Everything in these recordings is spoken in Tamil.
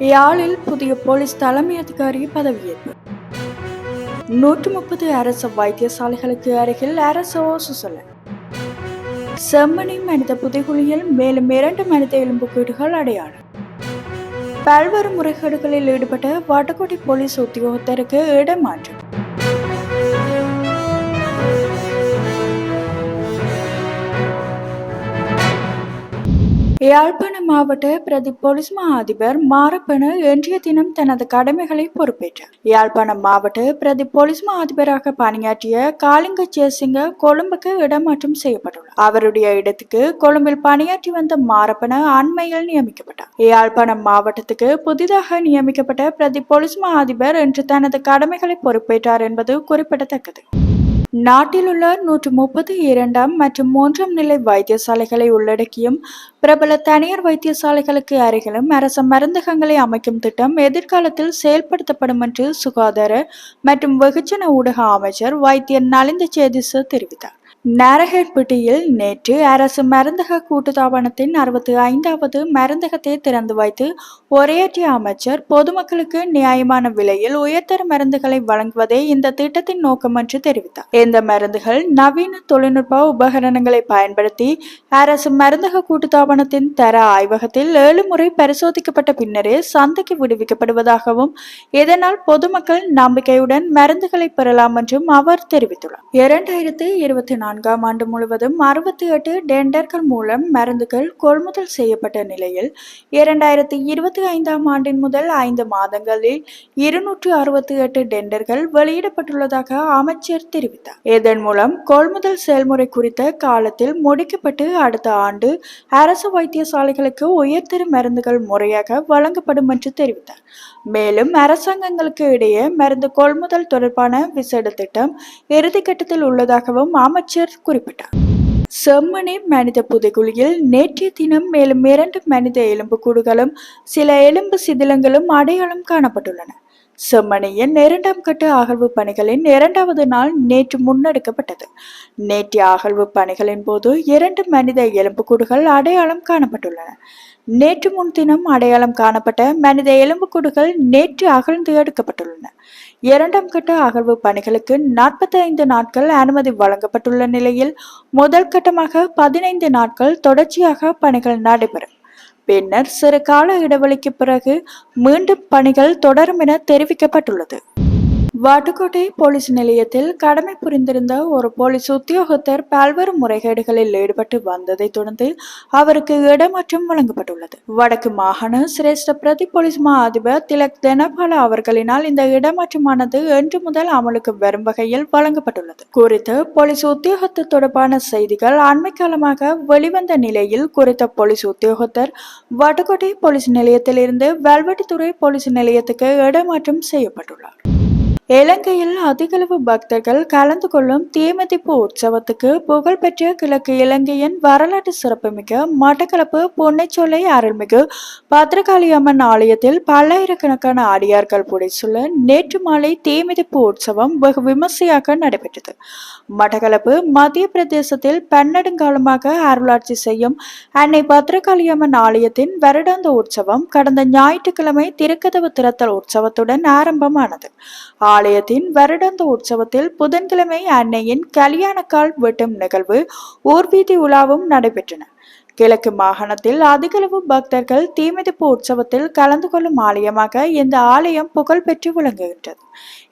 யாழில் புதிய போலீஸ் தலைமை அதிகாரி பதவியேற்பு நூற்று முப்பது அரசு வைத்தியசாலைகளுக்கு அருகில் அரசு ஓசுசல செம்மணி மனித புதைகுழியில் மேலும் இரண்டு மனித எலும்புக்கூடுகள் அடையாளம். பல்வேறு முறைகேடுகளில் ஈடுபட்ட வடகோட்டை போலீஸ் உத்தியோகத்தருக்கு இடமாற்றம் யாழ்ப்பாண மாவட்ட பிரதி போலீஸ் மா அதிபர் மாரப்பன இன்றைய தினம் தனது கடமைகளை பொறுப்பேற்றார். யாழ்ப்பாண மாவட்ட பிரதி போலீஸ் மா அதிபராக பணியாற்றிய காளிங்க ஜெயசிங்க கொழும்புக்கு இடமாற்றம் செய்யப்பட்டுள்ளார். அவருடைய இடத்துக்கு கொழும்பில் பணியாற்றி வந்த மாரப்பன அண்மையில் நியமிக்கப்பட்டார். யாழ்ப்பாணம் மாவட்டத்துக்கு புதிதாக நியமிக்கப்பட்ட பிரதி போலீஸ் மா அதிபர் இன்று தனது கடமைகளை பொறுப்பேற்றார் என்பது குறிப்பிடத்தக்கது. நாட்டில் உள்ள நூற்று முப்பத்தி இரண்டாம் மற்றும் மூன்றாம் நிலை வைத்தியசாலைகளை உள்ளடக்கியும் பிரபல தனியார் வைத்தியசாலைகளுக்கு அருகிலும் அரச மருந்தகங்களை அமைக்கும் திட்டம் எதிர்காலத்தில் செயல்படுத்தப்படும் என்று சுகாதார மற்றும் வெகுஜன ஊடக அமைச்சர் வைத்தியர் நலிந்த சேதிச தெரிவித்தார். நாரகேட்பட்டியில் நேற்று அரசு மருந்தக கூட்டுத்தாபனத்தின் அறுபத்தி ஐந்தாவது மருந்தகத்தை திறந்து வைத்து உரையாற்றிய அமைச்சர் பொதுமக்களுக்கு நியாயமான விலையில் உயர்தர மருந்துகளை வழங்குவதே இந்த திட்டத்தின் நோக்கம் என்று தெரிவித்தார். இந்த மருந்துகள் நவீன தொழில்நுட்ப உபகரணங்களை பயன்படுத்தி அரசு மருந்தக கூட்டுத்தாபனத்தின் தர ஆய்வகத்தில் ஏழு முறை பரிசோதிக்கப்பட்ட பின்னரே சந்தைக்கு விடுவிக்கப்படுவதாகவும் இதனால் பொதுமக்கள் நம்பிக்கையுடன் மருந்துகளை பெறலாம் என்றும் அவர் தெரிவித்துள்ளார். இரண்டாயிரத்தி இருபத்தி நான்காம் ஆண்டு முழுவதும் அறுபத்தி எட்டு டெண்டர்கள் மூலம் மருந்துகள் கொள்முதல் செய்யப்பட்ட நிலையில் இரண்டாயிரத்தி இருபத்தி ஐந்தாம் ஆண்டின் முதல் ஐந்து மாதங்களில் இருநூற்று அறுபத்தி எட்டு டெண்டர்கள் வெளியிடப்பட்டுள்ளதாக அமைச்சர் தெரிவித்தார். இதன் மூலம் கொள்முதல் செயல்முறை குறித்த காலத்தில் முடிக்கப்பட்டு அடுத்த ஆண்டு அரசு வைத்தியசாலைகளுக்கு உயர்தர மருந்துகள் முறையாக வழங்கப்படும் என்று தெரிவித்தார். மேலும் அரசாங்கங்களுக்கு இடையே மருந்து கொள்முதல் தொடர்பான விசேட திட்டம் இறுதிக்கட்டத்தில் உள்ளதாகவும் அமைச்சர் குறிப்பிட்டார். செம்மணி மனித புதைகுழியில் நேற்றைய தினம் மேலும் இரண்டு மனித எலும்புக்கூடுகளும் சில எலும்பு சிதிலங்களும் அடையாளம் காணப்பட்டுள்ளன. செம்மணியின் இரண்டாம் கட்ட அகழ்வு பணிகளின் இரண்டாவது நாள் நேற்று முன்னெடுக்கப்பட்டது. நேற்றைய அகழ்வு பணிகளின் போது இரண்டு மனித எலும்புக்கூடுகள் அடையாளம் காணப்பட்டுள்ளன. நேற்று முன்தினம் அடையாளம் காணப்பட்ட மனித எலும்புக்கூடுகள் நேற்று அகழ்ந்து எடுக்கப்பட்டுள்ளன. இரண்டாம் கட்ட அகழ்வு பணிகளுக்கு நாற்பத்தி ஐந்து நாட்கள் அனுமதி வழங்கப்பட்டுள்ள நிலையில் முதல் கட்டமாக பதினைந்து நாட்கள் தொடர்ச்சியாக பணிகள் நடைபெறும். பின்னர் சிறு கால இடைவெளிக்கு பிறகு மீண்டும் பணிகள் தொடரும் என தெரிவிக்கப்பட்டுள்ளது. வாட்டுக்கோட்டை போலீஸ் நிலையத்தில் கடமை புரிந்திருந்த ஒரு போலீஸ் உத்தியோகத்தர் பல்வேறு முறைகேடுகளில் ஈடுபட்டு வந்ததை தொடர்ந்து அவருக்கு இடமாற்றம் வழங்கப்பட்டுள்ளது. வடக்கு மாகாண சிரேஷ்ட பிரதி போலீஸ் மா அதிபர் திலக் தெனபால அவர்களினால் இந்த இடமாற்றமானது இன்று முதல் அமலுக்கு வரும் வகையில் வழங்கப்பட்டுள்ளது. குறித்து போலீஸ் உத்தியோகத்தர் தொடர்பான செய்திகள் அண்மை காலமாக வெளிவந்த நிலையில் குறித்த போலீஸ் உத்தியோகத்தர் வட்டுக்கோட்டை போலீஸ் நிலையத்திலிருந்து வல்வெட்டித்துறை போலீஸ் நிலையத்துக்கு இடமாற்றம் செய்யப்பட்டுள்ளார். இலங்கையில் அதிகளவு பக்தர்கள் கலந்து கொள்ளும் தீமிதிப்பு உற்சவத்துக்கு புகழ்பெற்ற கிழக்கு இலங்கையின் வரலாற்று சிறப்புமிக்க மட்டக்களப்பு பொன்னைச்சோலை அருள்மிகு பத்ரகாளி அம்மன் ஆலயத்தில் பல்லாயிரக்கணக்கான அடியார்கள் புடைசுள்ள நேற்று மாலை தீமிதிப்பு உற்சவம் வெகு விமர்சையாக நடைபெற்றது. மட்டக்களப்பு மத்திய பிரதேசத்தில் பன்னெடுங்காலமாக அருளாட்சி செய்யும் அன்னை பத்ரகாளி அம்மன் ஆலயத்தின் வருடாந்த உற்சவம் கடந்த ஞாயிற்றுக்கிழமை திருக்கதவு திறத்தல் உற்சவத்துடன் ஆரம்பமானது. ஆலயத்தின் வருடாந்த உற்சவத்தில் புதன்கிழமை அன்னையின் கல்யாணக்கால் வெட்டும் நிகழ்வு ஊர்வீதி உலாவும் நடைபெற்றன. கிழக்கு மாகாணத்தில் அதிகளவு பக்தர்கள் தீமிதிப்பு உற்சவத்தில் கலந்து கொள்ளும் ஆலயமாக இந்த ஆலயம் புகழ் பெற்று விளங்குகின்றது.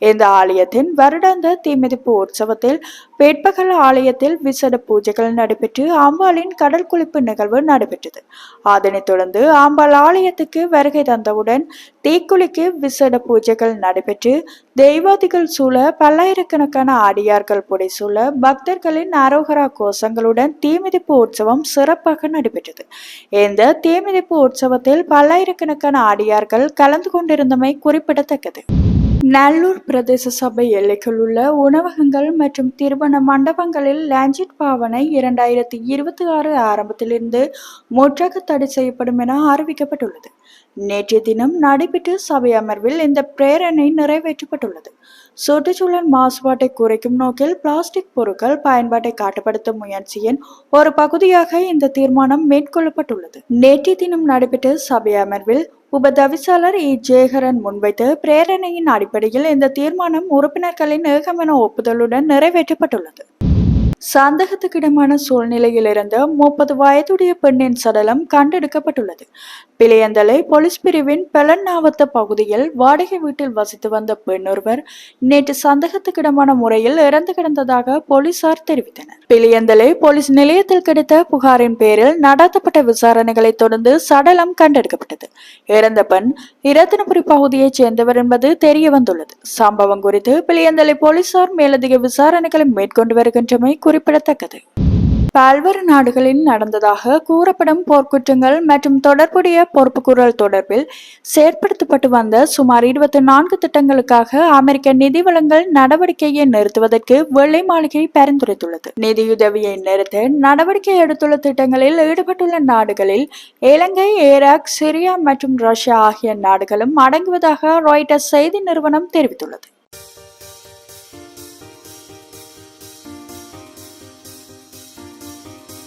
இந்த ஆலயத்தின் வருடாந்த தீமிதிப்பு உற்சவத்தில் பேட்பகல் ஆலயத்தில் விசேட பூஜைகள் நடைபெற்று அம்பாளின் கடல் குளிப்பு நிகழ்வு நடைபெற்றது. அதனைத் தொடர்ந்து அம்பாள் ஆலயத்துக்கு வருகை தந்தவுடன் தீக்குளிக்கு விசேட பூஜைகள் நடைபெற்று தெய்வாதிகள் சூழ பல்லாயிரக்கணக்கான அடியார்கள் புடைசூழ பக்தர்களின் அரோகரா கோஷங்களுடன் தீமிதிப்பு உற்சவம் சிறப்பாக நடைபெற்றது. இந்த தேமிதிப்பு உற்சவத்தில் பல்லாயிரக்கணக்கான ஆடியார்கள் கலந்து கொண்டிருந்தமை குறிப்பிடத்தக்கது. நல்லூர் பிரதேச சபை எல்லைக்குள் உள்ள உணவகங்கள் மற்றும் திருமண மண்டபங்களில் லாஞ்சிட் பாவனை இரண்டாயிரத்தி இருபத்தி ஆறு ஆரம்பத்திலிருந்து முற்றாக தடை செய்யப்படும் என அறிவிக்கப்பட்டுள்ளது. நேற்றைய தினம் நடைபெற்ற சபை அமர்வில் இந்த பிரேரணை நிறைவேற்றப்பட்டுள்ளது. சுற்றுச்சூழல் மாசுபாட்டை குறைக்கும் நோக்கில் பிளாஸ்டிக் பொருட்கள் பயன்பாட்டை காட்டுப்படுத்தும் முயற்சியின் ஒரு பகுதியாக இந்த தீர்மானம் மேற்கொள்ளப்பட்டுள்ளது. நேற்றைய தினம் நடைபெற்ற சபை அமர்வில் உபதவிசாளர் இ. ஜெயகரன் முன்வைத்து பிரேரணையின் அடிப்படையில் இந்த தீர்மானம் உறுப்பினர்களின் ஏகமன ஒப்புதலுடன் நிறைவேற்றப்பட்டுள்ளது. சந்தேகத்துக்கிடமான சூழ்நிலையில் இருந்த முப்பது வயதுடைய பெண்ணின் சடலம் கண்டெடுக்கப்பட்டுள்ளது. பிளையந்தலை போலீஸ் பிரிவின் பெலன்னாவத்த பகுதியில் வாடகை வீட்டில் வசித்து வந்த பெண் ஒருவர் நேற்று சந்தேகத்துக்கிடமான முறையில் இறந்து கிடந்ததாக போலீசார் தெரிவித்தனர். பிளையந்தலை போலீஸ் நிலையத்தில் கிடைத்த புகாரின் பேரில் நடத்தப்பட்ட விசாரணைகளை தொடர்ந்து சடலம் கண்டெடுக்கப்பட்டது. இறந்த பெண் இரத்தினபுரி பகுதியைச் சேர்ந்தவர் என்பது தெரிய வந்துள்ளது சம்பவம் குறித்து பிளையந்தலை போலீசார் மேலதிக விசாரணைகளை மேற்கொண்டு வருகின்றமை குறிப்பிடத்தக்கது. பல்வேறு நாடுகளில் நடந்ததாக கூறப்படும் போர்க்குற்றங்கள் மற்றும் தொடர்புடைய பொறுப்புக்கூறல் தொடர்பில் செயற்படுத்தப்பட்டு வந்த சுமார் இருபத்தி நான்கு திட்டங்களுக்காக அமெரிக்க நிதி வழங்கல் நடவடிக்கையை நிறுத்துவதற்கு வெள்ளை மாளிகை பரிந்துரைத்துள்ளது. நிதியுதவியை நிறுத்த நடவடிக்கை எடுத்துள்ள திட்டங்களில் ஈடுபட்டுள்ள நாடுகளில் இலங்கை ஈராக் சிரியா மற்றும் ரஷ்யா ஆகிய நாடுகளும் அடங்குவதாக ராய்டர்ஸ் செய்தி நிறுவனம் தெரிவித்துள்ளது.